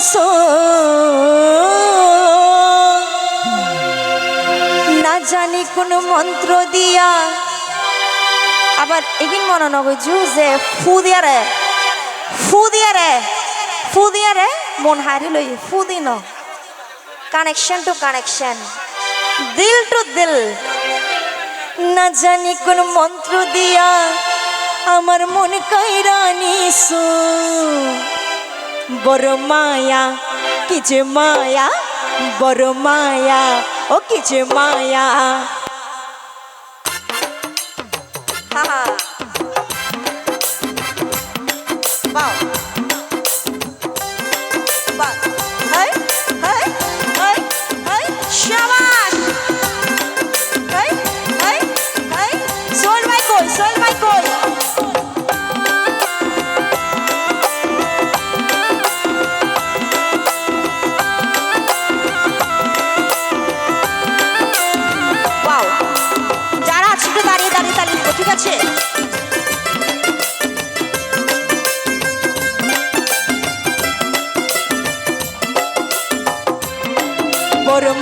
লাগাইছো না জানি কোন মন্ত্র দিয়া। আবার এগিন মনে নগজু যে ফু দিয়া রে। ফু দিয়া রে। ফু দিয়া রে, মন হারি লই, ফু দিন। কানেকশন টু কানেকশন দিল টু দিল। না জানি কোন মন্ত্র দিয়া আমার মন কাইরা নিছো। বড় মায়া কিছু মায়া বড় মায়া ও কিছু মায়া।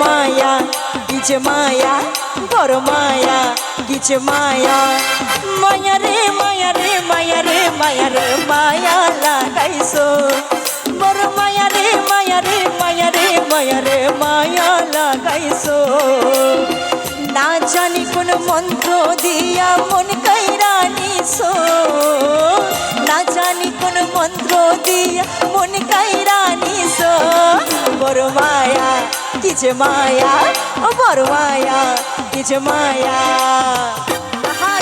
মায়া কিছে মায়া, বড় মায়া কিছে মায়া। মায়া রে মায়া রে মায়া রে মায়া রে, মায়া লাগাইছো। বড় মায়া রে মায়া রে মায়া রে মায়া রে, মায়া লাগাইছো। না জানি কোন মন্ত্র দিয়া মন কাইরা নিছো। না জানি কোন মন্ত্র দিয়া মন কাইরা নিছো। বড় মায়া কিছে মায়া বড় মায়া কিছু মায়া। আহা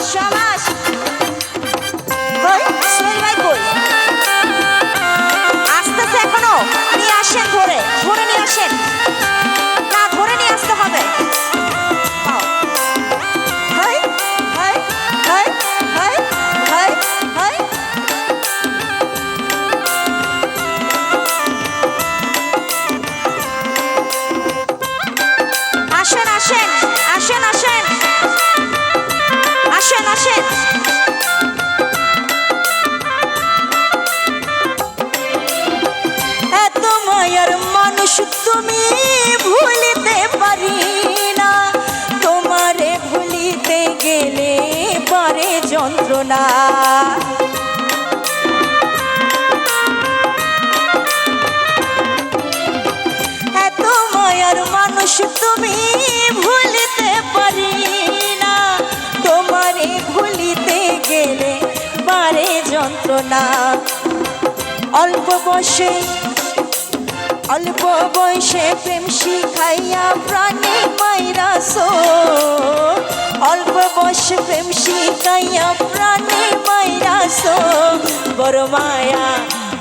মায়ার মানুষ তুমি ভুলিতে পারি না। তোমারে ভুলিতে গেলে পারে যন্ত্রণা। এত মায়ার মানুষ তুমি ভুলিতে পারি না। তোমারে ভুলিতে গেলে পারে যন্ত্রণা। অল্প বসে অল্প বয়সে প্রেম শিখাইয়া প্রাণে মাইরাসো অল্প বয়সে প্রেম শিখাইয়া প্রাণে মাইরাসো বড় মায়া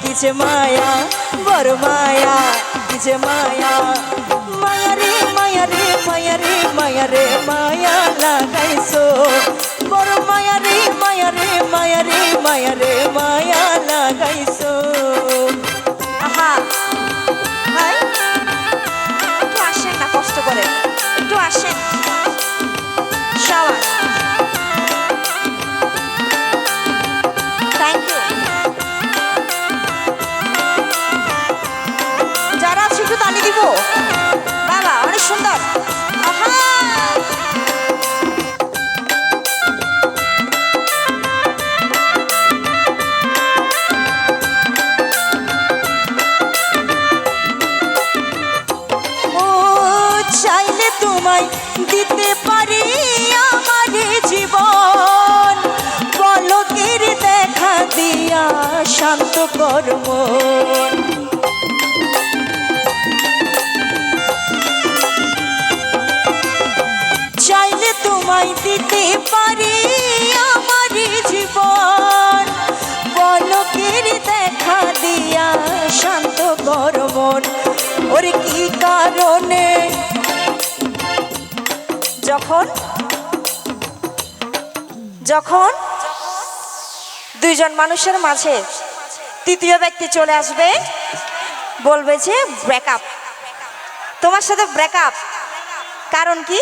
কিছে মায়া, বড় মায়া কিছে মায়া। মায়া রে মায়া রে মায়া রে লাগাইছো বড় মায়া রে মায়া রে মায়া রে মায়া রে, মায়া লাগাইছো একটু বাবা, অনেক সুন্দর। চাইলে তোমায় দিতে পারি আমার জীবন। পলকের দেখা দিয়া শান্ত কর্ম দিতে পারি আমার জীবন। পলকের দেখা দিয়া শান্ত গরমন ওরে কি কারণে? যখন যখন দুইজন মানুষের মাঝে তৃতীয় ব্যক্তি চলে আসবে, বলবে যে ব্রেকআপ তোমার সাথে ব্রেকআপ কারণ কি?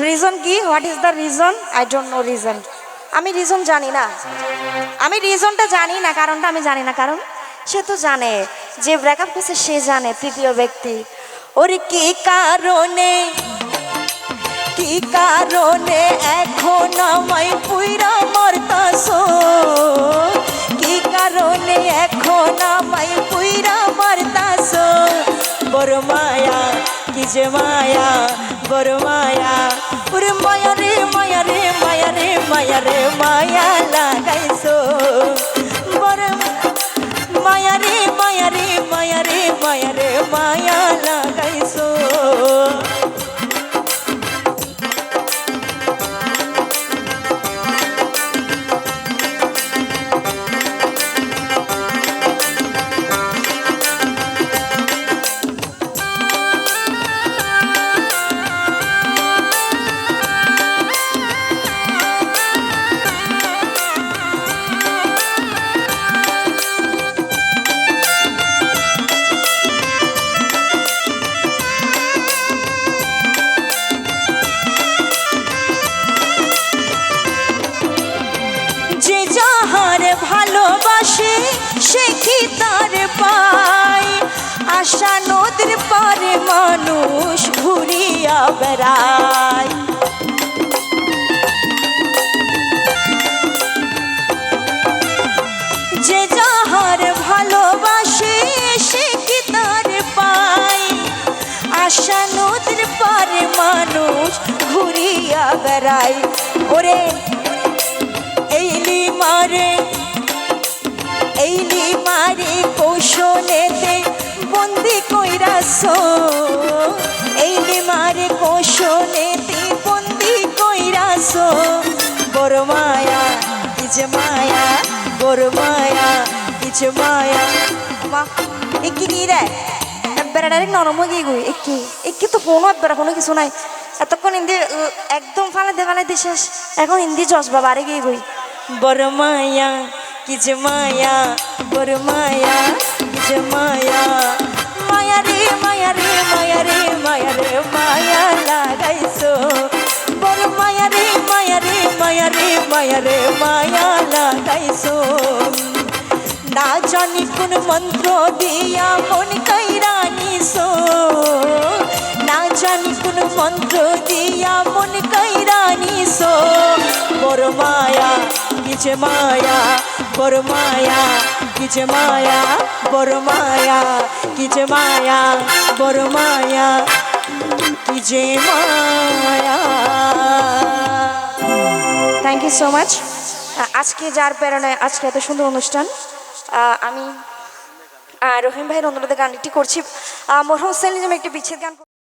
রিজন কি? What is the reason I don't know reason আমি রিজন জানি না। আমি রিজনটা জানি না, কারণটা আমি জানি না। কারণ সে তো জানে যে ব্রেকআপ করছে সে জানে তৃতীয় ব্যক্তি। ওরে কি কারণে? কি কারণে এখন আমায় পুইরা মরতাস কি কারণে এখন আমায় পুইরা মরতাস বড় মায়া, কি যে মায়া, বড় মায়া। ওরে মায়া রে মায়া রে মায়া রে মায়া রে, মায়া লাগাইছো। মায়া রে মায়া রে মায়া রে মায়া রে, মায়া লাগাইছো। পায় আশা নদীর পারে মানুষ ঘুরিয়া বেড়ায়। যে যাহার ভালোবাসে সে কি তার পায়। আশা নদীর পারে মানুষ ঘুরিয়া বেড়ায়। ওরে এইলি মারে এইলি মারে কৌশলেতে, বন্দি কইরাস এইলি মারে কৌশলেতে, বন্দি কইরাস বড় মায়া, কিছে মায়া, বড় মায়া, কিছে মায়া। মা, একি কি রে? একবারে ডাইরেক্ট নরম হয়ে গিয়ে গই একি একি তো ফোনও একবারে কোনো কিছু নাই। এতক্ষণ হিন্দি একদম ফালাইতে ফালাইতে শেষ। এখন হিন্দি জজবা বাড়ে গিয়ে গই। বড় মায়া কিছে মায়া বড় মায়া কিছে মায়া মায়া রে মায়া রে মায়া রে মায়া রে মায়া লাগাইছো বড় মায়া রে মায়া রে মায়া রে মায়া রে মায়া লাগাইছো না জানি কোন মন্ত্র দিয়া মন কাইরা নিছো না জানি কোন মন্ত্র দিয়া মন কাইরা নিছো মায়া কিছে মায়া, বড় মায়া কিছে মায়া, বড় মায়া কিছে মায়া, বড় মায়া কিছে মায়া। থ্যাংক ইউ সো মাচ আজকে যার প্রেরণায় আজকে এত সুন্দর অনুষ্ঠান আমি রহিম ভাইয়ের অনুরোধে গানটি করছি। মরহুম সেলিম একটি বিচ্ছেদ গান